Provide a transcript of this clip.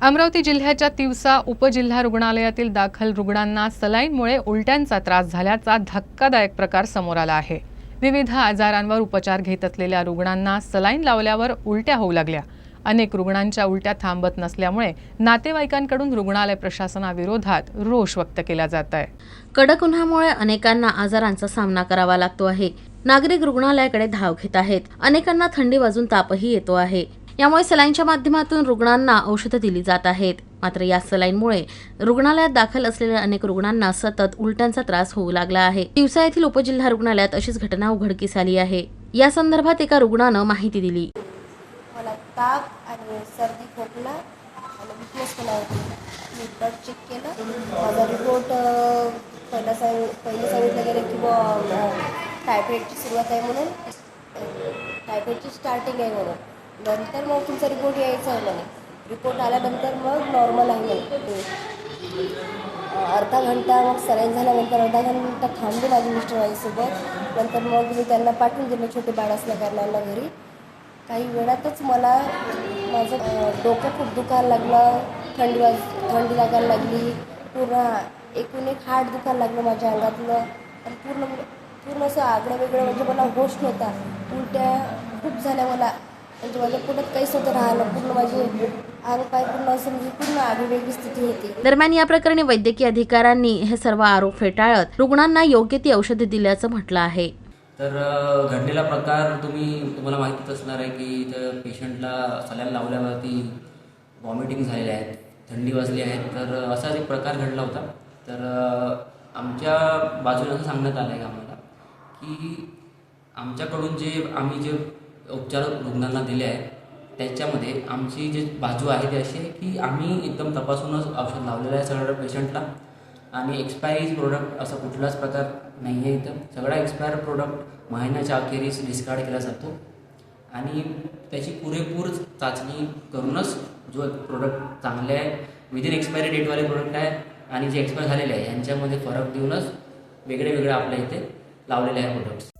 अमरावती जिल्ह्याच्या तिवसा उपजिल्हा रुग्णालयातील दाखल रुग्णांना सलाईनमुळे उलट्यांचा त्रास झाल्याचा धक्कादायक प्रकार समोर आला आहे. विविध आजारांवर उपचार घेत असलेल्या रुग्णांना सलाईन लावल्यावर उलट्या होऊ लागल्या. अनेक रुग्णांच्या उलट्या थांबत नसल्यामुळे नातेवाईकांकडून रुग्णालय प्रशासनाविरोधात रोष व्यक्त केला जात आहे. कडक उन्हामुळे अनेकांना आजारांचा सामना करावा लागतो आहे. नागरिक रुग्णालयाकडे धाव घेत आहेत. अनेकांना थंडी वाजून तापही येतो आहे. यामुळे सलाईनच्या माध्यमातून रुग्णांना औषधं दिली जात आहेत. मात्र या सलाईनमुळे रुग्णालयात दाखल असलेल्या अनेक रुग्णांना सतत उलट्यांचा त्रास होऊ लागला आहे. दिवसा येथील उपजिल्हा रुग्णालयात अशीच घटना उघडकीस आली आहे. या संदर्भात एका रुग्णानं माहिती दिली. मला ताप आणि सर्दी खोकला आणि विकनेस मी ब्लड चेक केलं. माझा रिपोर्ट पहिला सांग सांगितलं गेलं की बुवा टायफॉईडची सुरुवात आहे म्हणून. टायफॉईडची स्टार्टिंग आहे म्हणून. नंतर मग तुमचा रिपोर्ट यायचा आहे म्हणे. रिपोर्ट आल्यानंतर मग नॉर्मल आहे म्हणे. अर्धा घंटा मग सलाईन झाल्यानंतर अर्धा घंटा थांबले माझे मिस्टर आईसोबत. नंतर मग मी त्यांना पाठवून दिलं छोटे बाळ असल्या घरी. काही वेळातच मला माझं डोकं खूप दुखायला लागलं. थंडी वाज थंडी लागायला लागली. पूर्ण एकूण एक हार्ट दुखायला लागलं माझ्या अंगातलं. आणि पूर्ण पूर्ण असं आगळं वेगळं म्हणजे मला होश नव्हता. उलट्या खूप झाल्या मला. म्हणजे माझ्या पोटात काहीच नव्हतं राहिलं पूर्ण माझे अंग पाय पूर्ण असं म्हणजे पूर्ण आगळीवेगळी स्थिती होती. दरम्यान या प्रकरणी वैद्यकीय अधिकाऱ्यांनी हे सर्व आरोप फेटाळत रुग्णांना योग्य ती औषधे दिल्याचं म्हटलं आहे. तर घडलेला प्रकार तुम्ही तुम्हाला माहितीच असणार आहे की इथं पेशंटला सलाईन लावल्यावरती व्हॉमिटिंग झालेले आहेत थंडी वाजली आहेत तर असाच एक प्रकार घडला होता. तर आमच्या बाजूने असं सांगण्यात आलं आहे आम्हाला की आमच्याकडून जे आम्ही जे उपचार रुग्णांना दिले आहेत. त्याच्यामध्ये आमची जी बाजू आहे ती अशी आहे की आम्ही एकदम तपासूनच औषध लावलेलं आहे सगळ्या पेशंटला आणि एक्सपायरीज प्रोडक्ट असा कुठलाच प्रकार नाही आहे इथं. सगळा एक्सपायर प्रोडक्ट महिन्याच्या अखेरीस डिस्कार्ड केला जातो. आणि त्याची पुरेपूर चाचणी करूनच जो प्रोडक्ट चांगले आहे विदिन एक्सपायरी डेटवाले प्रोडक्ट आहे आणि जे एक्सपायर झालेले आहे यांच्यामध्ये फरक देऊनच वेगळे वेगळे आपल्या इथे लावलेले आहे प्रोडक्ट्स